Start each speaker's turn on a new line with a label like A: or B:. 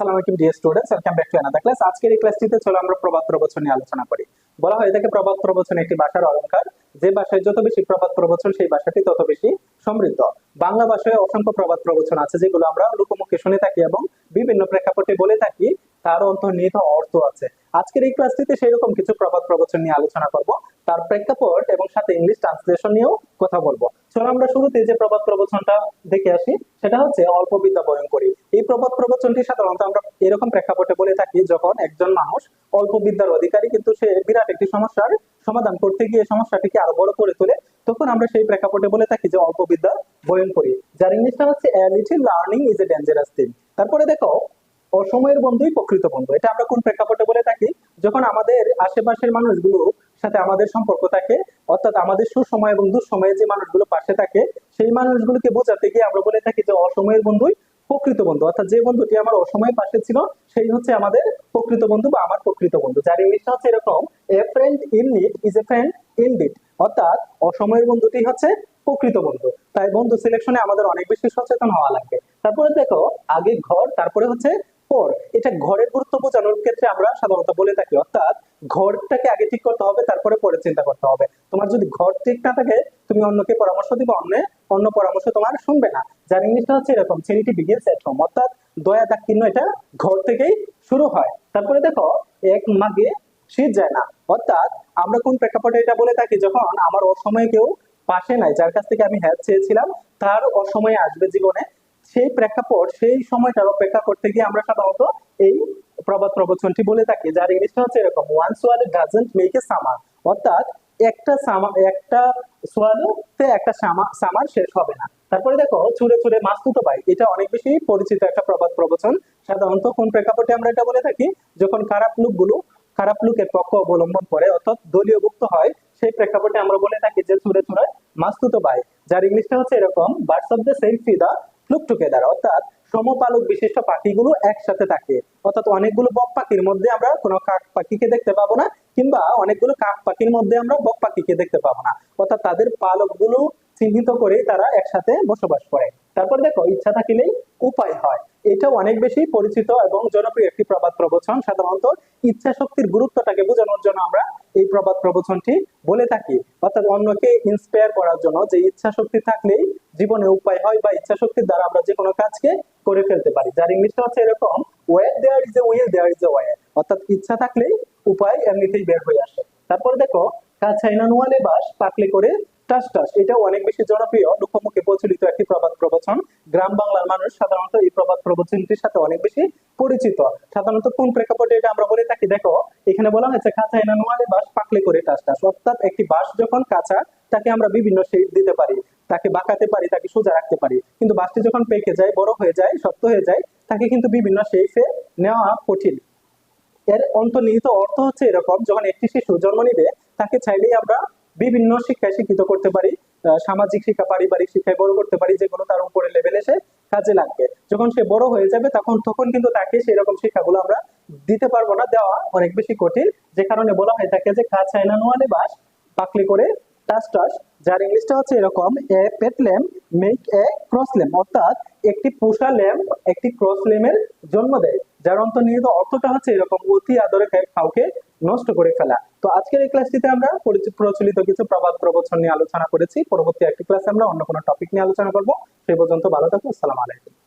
A: আসসালামু আলাইকুম dear students welcome back to another class আজকের এই ক্লাসটিতে চলো আমরা প্রবাদ প্রবচন নিয়ে আলোচনা করি। বলা হয় থাকে প্রবাদ প্রবচন একটি ভাষার অলংকার। যে ভাষায় যত বেশি প্রবাদ প্রবচন, সেই ভাষাটি তত বেশি সমৃদ্ধ। বাংলা ভাষায় অসংখ্য প্রবাদ প্রবচন আছে, যেগুলো আমরা লোকমুখে শুনে থাকি এবং বিভিন্ন প্রেক্ষাপটে বলে থাকি, তার অন্তর্নিহিত অর্থ আছে। আজকের এই ক্লাসটিতে সেই রকম কিছু প্রবাদ প্রবচন নিয়ে আলোচনা করব। তার প্রেক্ষাপট এবং সাথে ইংলিশ ট্রান্সলেশন নিয়েও কথা বলব। চলো আমরা শুরুতে যে প্রবাদ প্রবচনটা দেখে আসি, সেটা হচ্ছে অল্প বিদ্যা ভয়ঙ্করী এই প্রবাদ প্রবচনটি সাধারণত আমরা এরকম প্রেক্ষাপটে বলে থাকি যখন একজন মানুষ অল্প বিদ্যার অধিকারী, কিন্তু সে বিরাট একটি সমস্যার সমাধান করতে গিয়ে সমস্যাটিকে আরও বড় করে তোলে, তখন আমরা সেই প্রেক্ষাপটে বলে থাকি যে অল্প বিদ্যা ভয়ঙ্করী যার ইংলিশটা হচ্ছে learning is a dangerous thing তারপরে দেখো, অসময়ের বন্ধুই প্রকৃত বন্ধু। এটা আমরা কোন প্রেক্ষাপটে বলে থাকি? যখন আমাদের আশেপাশের মানুষগুলো সাথে আমাদের সম্পর্ক থাকে, অর্থাৎ আমাদের সুসময় এবং দুঃসময়ে যে মানুষগুলো পাশে থাকে, সেই মানুষগুলোকে বোঝাতে গিয়ে আমরা বলে থাকি যে অসময়ের বন্ধুই প্রকৃত বন্ধু। অর্থাৎ যে বন্ধুটি আমার অসময়ে পাশে ছিল, সেই হচ্ছে আমাদের প্রকৃত বন্ধু বা আমার প্রকৃত বন্ধু, যার ইংলিশটা হচ্ছে এরকম a friend in need is a friend in deed অর্থাৎ অসময়ের বন্ধুটি হচ্ছে প্রকৃত বন্ধু। তাই বন্ধু সিলেকশনে আমাদের অনেক বেশি সচেতন হওয়া লাগবে। তারপরে দেখো, আগে ঘর, তারপরে হচ্ছে পর। এটা ঘরের গুরুত্ব বোঝানোর ক্ষেত্রে আমরা সাধারণত বলে থাকি, অর্থাৎ ঘরটাকে আগে ঠিক করতে হবে, তারপরে পরে চিন্তা করতে হবে। তোমার যদি ঘর ঠিক না থাকে, তুমি অন্যকে পরামর্শ দিবে, অন্য অন্য পরামর্শ তোমার শুনবে না। যার ইংলিশটা হচ্ছে এরকম, ছেলেটি বিগিনস এট হোম, অর্থাৎ দয়া দাক্ষিণ্য এটা ঘর থেকেই শুরু হয়। তারপরে দেখো, এক মাগে শীত যায় না। অর্থাৎ আমরা কোন প্রেক্ষাপটে এটা বলে থাকি, যখন আমার অসময়ে কেউ পাশে নাই, যার কাছ থেকে আমি হেল্প চেয়েছিলাম, তার অসময়ে আসবে জীবনে। সেই প্রেক্ষাপট, সেই সময়টার অপেক্ষা করতে গিয়ে আমরা সাধারণত এই প্রবাদ প্রবচনটি বলে থাকি, যার ইংলিশটা হচ্ছে এরকম one swallow doesn't make a summer অর্থাৎ একটা সামার একটা সোয়ালোতে একটা সামার শেষ হবে না। তারপরে দেখো ছুড়ে ছুড়ে মাছ তুতো ভাই এটা অনেক বেশি পরিচিত একটা প্রবাদ প্রবচন। সাধারণত কোন প্রেক্ষাপটে আমরা এটা বলে থাকি? যখন খারাপ লোকগুলো, খারাপ লোকের পক্ষ অবলম্বন করে, অর্থাৎ দলীয়ভুক্ত হয়, সেই প্রেক্ষাপটে আমরা বলে থাকি যে ছুড়ে ছুড়ে মাছ তুতো ভাই যার ইংলিশটা হচ্ছে এরকম birds of the same feather flock together অর্থাৎ সমপালক বিশিষ্ট পাখিগুলো একসাথে থাকে। অর্থাৎ অনেকগুলো বক পাখির মধ্যে আমরা কোনো কাক পাখিকে দেখতে পাবো না, কিংবা অনেকগুলো কাক পাখির মধ্যে আমরা বক পাখিকে দেখতে পাবো না। অর্থাৎ তাদের পালকগুলো চিহ্নিত করে তারা একসাথে বসবাস করে। তারপর দেখো, ইচ্ছা থাকিলেই উপায় হয়। এটা অনেক বেশি পরিচিত এবং জনপ্রিয় একটি প্রবাদ প্রবচন। সাধারণত ইচ্ছা শক্তির গুরুত্বটাকে বোঝানোর জন্য আমরা এই প্রবাদ প্রবচনটি বলে থাকি। অর্থাৎ অন্যকে ইন্সপায়ার করার জন্য যে ইচ্ছা শক্তি থাকলেই জীবনে উপায় হয় বা ইচ্ছা শক্তির দ্বারা আমরা যে কোনো কাজকে করে ফেলতে পারি। যার ইংলিশটা হচ্ছে এরকম way there is a will there is a way অর্থাৎ ইচ্ছা থাকলেই উপায় এমনিতেই বের হয়ে আসে। তারপর দেখো, কাছাইনা নোয়ালে বাস পাকলে করে অনেক বেশি জনপ্রিয়। লোকমুখে প্রচলিত একটি প্রবাদ প্রবচন। গ্রাম বাংলার মানুষ সাধারণত এই প্রবাদ প্রবচনটির সাথে অনেক বেশি পরিচিত। সাধারণত কোন প্রেক্ষাপটে এটা আমরা বলে থাকি দেখো, এখানে বলা হয়েছে, কাঁচা নোয়ালে বাস পাকলে করে টাস টাস অর্থাৎ একটি বাস যখন কাঁচা, তাকে আমরা বিভিন্ন শেড দিতে পারি। তাকে বাঁকাতে পারি, তাকে সোজা রাখতে পারি। কিন্তু বাসটি যখন পেকে যায়, বড় হয়ে যায়, শক্ত হয়ে যায়, তাকে কিন্তু বিভিন্ন শেপে নেওয়া কঠিন। এর অন্তর্নিহিত অর্থ হচ্ছে এরকম, যখন একটি শিশু জন্ম নিবে, তাকে চাইলেই আমরা বিভিন্ন শিক্ষায় শিক্ষিত করতে পারি সামাজিক শিক্ষা, পারিবারিক শিক্ষায় বড় করতে পারি, যেগুলো তার উপরে লেভেল এসে কাজে লাগবে। যখন সে বড় হয়ে যাবে, তখন তখন কিন্তু তাকে সেই রকম শিক্ষাগুলো আমরা দিতে পারব না, দেওয়া অনেক বেশি কঠিন। যে কারণে বলা হয় থাকে যে কাজ চায়না নোয়ালে বাস, পাকলি করে টাস টাস, যার ইংলিশটা হচ্ছে এরকম, a pet make a cross lamp অর্থাৎ একটি পোষা ল্যাম্প একটি ক্রস ল্যাম্পের জন্ম দেয়। যার অন্তর্নিহিত অর্থটা হচ্ছে এরকম অতি আদরে কাউকে নষ্ট করে ফেলা। তো আজকের এই ক্লাসটিতে আমরা পরিচিত প্রচলিত কিছু প্রবাদ প্রবচন নিয়ে আলোচনা করেছি। পরবর্তী একটি ক্লাসে আমরা অন্য কোনো টপিক নিয়ে আলোচনা করব। সেই পর্যন্ত ভালো থাকো। আসসালাম আলাইকুম।